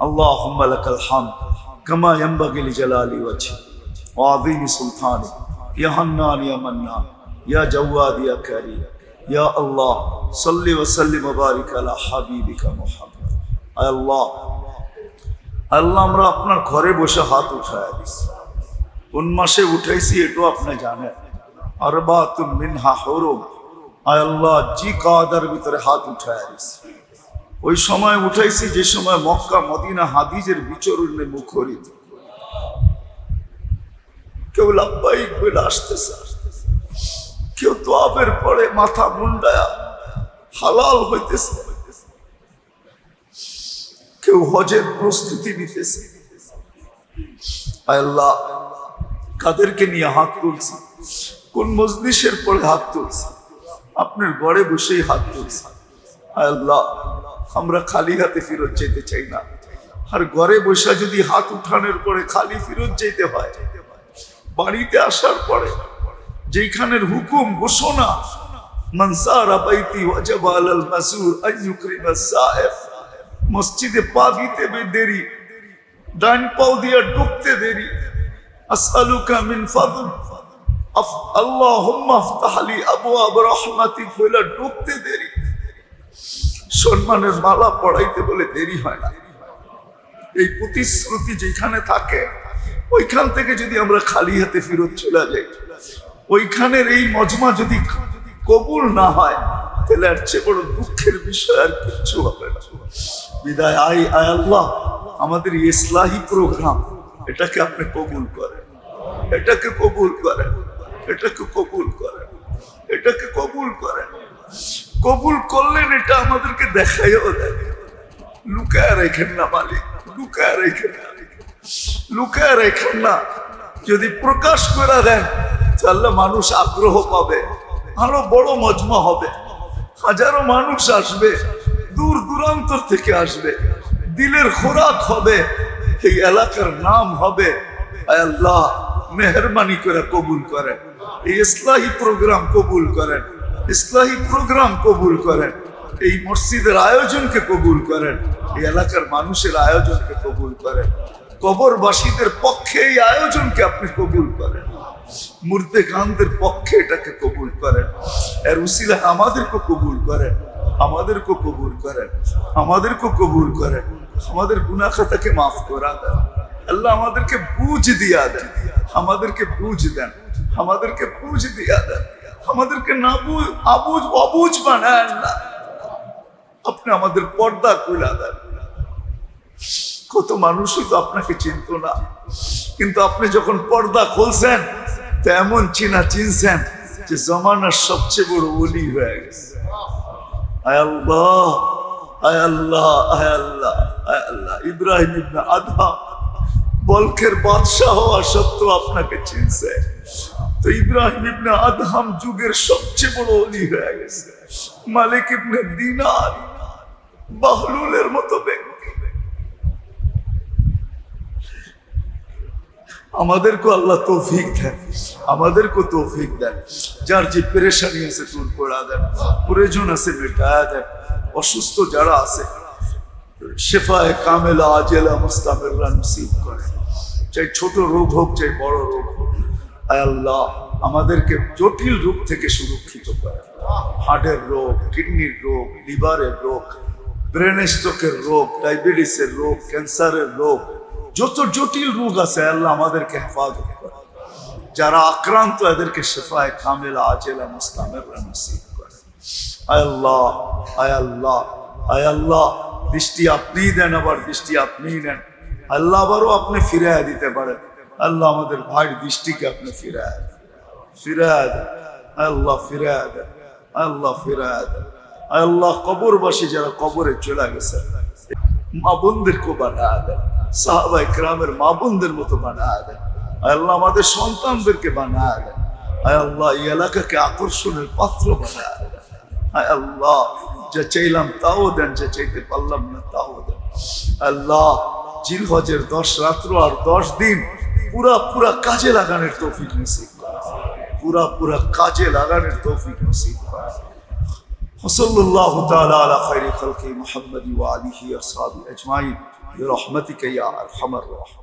اللهم لك الحمد كما ينبغي لجلال وجهك وعظيم سلطانك يا حنان يا منان يا جواد يا كريم يا الله صل وسلم وبارك على حبيبك محمد আয় আল্লাহ আল্লাহ আমরা আপনার ঘরে বসে হাত উঠায় দিছি কোন মাসে উঠাইছি এটাও আপনি জানেন আর বা তুমি মিনহা হরম আয় আল্লাহ জি কাদার ভিতরে হাত উঠায় দিছি ওই সময় উঠাইছি, যে সময় মক্কা, মদিনা, হাদিজের বিচরণে মুখরিত কেউ লাভবাহিক বলে আসতেছে আসতেছে। কেউ তো আবের পরে মাথা মুন্ডায়া হালাল হইতেছে হইতেছে। কেউ হজের প্রস্তুতি নিতেছে। আল্লাহ, কাদেরকে নিয়ে হাত তুলছি। কোন মজলিসের পরে হাত তুলছি? আপনার ঘরে বসেই হাত তুলছি। আল্লাহ আমরা খালি হাতে ফেরত যেতে চাই না। আর ঘরে বসে যদি হাত উঠানোর পরে খালি ফেরত যেতে হয়, বাড়িতে আসার পরে যেখানের হুকুম ঘোষণা মনসারা মসজিদে ডান পাও দিয়া দেরি। সম্মানের মালা পড়াইতে বলে দেরি হয় না। এই প্রতিশ্রুতি যেখানে থাকে, ওইখান থেকে যদি আমরা খালি হাতে ফেরত চলে যাই, ওইখানের এই মজমা যদি কবুল না হয়, তাহলে আর চেয়ে বড় দুঃখের বিষয় আর কিচ্ছু হবে না। বিদায় আই আয় আল্লাহ, আমাদের ইসলাহি প্রোগ্রাম, এটাকে আপনি কবুল করেন। এটাকে কবুল করেন। এটাকে কবুল করেন। এটাকে কবুল করেন। কবুল করলেন, এটা আমাদেরকে দেখাইও দেয় লুকায় রেখেন না, মালিক, লুকায় রেখেন লুকায় রেখেন না। যদি প্রকাশ করে দেন, তাহলে মানুষ আগ্রহ পাবে, আরও বড় মজমা হবে। হাজারো মানুষ আসবে, দূর দূরান্তর থেকে আসবে। দিলের খোরাক হবে, এই এলাকার নাম হবে আল্লাহ, মেহরবানি করে কবুল করেন। এই ইসলাহি প্রোগ্রাম কবুল করেন। ইসলাহি প্রোগ্রাম কবুল করেন, এই মসজিদের আয়োজনকে কবুল করেন, এই এলাকার মানুষের আয়োজনকে কবুল করেন। কবরবাসীদের পক্ষে এই আয়োজনকে আপনি কবুল করেন। মুর্দে গানদের পক্ষে এটাকে কবুল করেন। এর উসিলা আমাদেরকে কবুল করেন, আমাদেরকে কবুল করেন, আমাদেরকে কবুল করেন। আমাদের গুনাখাতাকে মাফ করা দেন। আল্লাহ আমাদেরকে বুঝ দিয়া দেন, আমাদেরকে বুঝ দেন, আমাদেরকে বুঝ দিয়া দেন। আমাদেরকে না বুঝ আবুজ, অবুজ বানায় না আপনি আমাদের পর্দা খুলা দেন। কত মানুষই তো আপনাকে চিনত না। কিন্তু আপনি যখন পর্দা খুলছেন, তো এমন চিনা চিনছেন যে জমানার সবচেয়ে বড় ওলি হয়ে গেছে। আল্লাহ আল্লাহ, আয় আল্লাহ ইব্রাহিম আদহাম, বলকের বাদশাহ হওয়া সত্ত্বেও আপনাকে চিনছে। তো ইব্রাহিম ইবনে আদহাম যুগের সবচেয়ে বড় অলি হয়ে গেছে। মালিক ইবনে দিনার, বাহলুলের মতো ব্যক্তি। আমাদেরকে আল্লাহ তৌফিক দেন আমাদেরকে তৌফিক দেন। যার যে পেরেশানি আছে দূর করা দেন, প্রয়োজন আছে মেটায়া দেন। অসুস্থ যারা আছে, শেফায় কামেলা আজেলা মুস্তামেররা নসিব করে চাই ছোট রোগ হোক, চাই বড় রোগ হোক। আল্লাহ, আমাদেরকে জটিল রোগ থেকে সুরক্ষিত করে। হার্টের রোগ, কিডনির রোগ, লিভারের রোগ, ব্রেন স্ট্রোকের রোগ, ডায়াবেটিসের রোগ, ক্যান্সারের রোগ, যত জটিল রোগ আছে আল্লাহ আমাদেরকে হেফাজত করে। যারা আক্রান্ত, এদেরকে শেফায় কামেলা, আজেলা মুস্তামেররা নসিব করে। আয় আল্লাহ আয় আল্লাহ আয় আল্লাহ দৃষ্টি আপনিই দেন, আবার দৃষ্টি আপনিই নেন। আল্লাহ আবারও আপনি ফিরায় দিতে পারেন। আল্লাহ আমাদের ভাইয়ের দৃষ্টিকে আপনি ফিরায় দেন। আল্লাহ ফিরায় দেন। আল্লাহ ফিরায় দেন। আল্লাহ কবরবাসী যারা কবরে চলে গেছে, মা বোনদেরকে বানায় দেন। সাহাবাই গ্রামের মা বোনদের মতো বানা দেন। আল্লাহ আমাদের সন্তানদেরকে বানা দেন। আল্লাহ, এই এলাকাকে আকর্ষণের পাত্র বানা দেন। আল্লাহ, যা চাইলাম তাও দেন, যা চাইতে পারলাম না তাও দেন। আল্লাহ জিল হজের দশ, রাত্র আর দশ দিন পুরা পুরা কাজে লাগানোর তৌফিক নসিব করা পুরা পুরা কাজে লাগানোর তৌফিক নসিব করা وصلى الله تعالى على خير خلقه محمد وآله وأصحابه أجمعين برحمتك يا ارحم الراحمين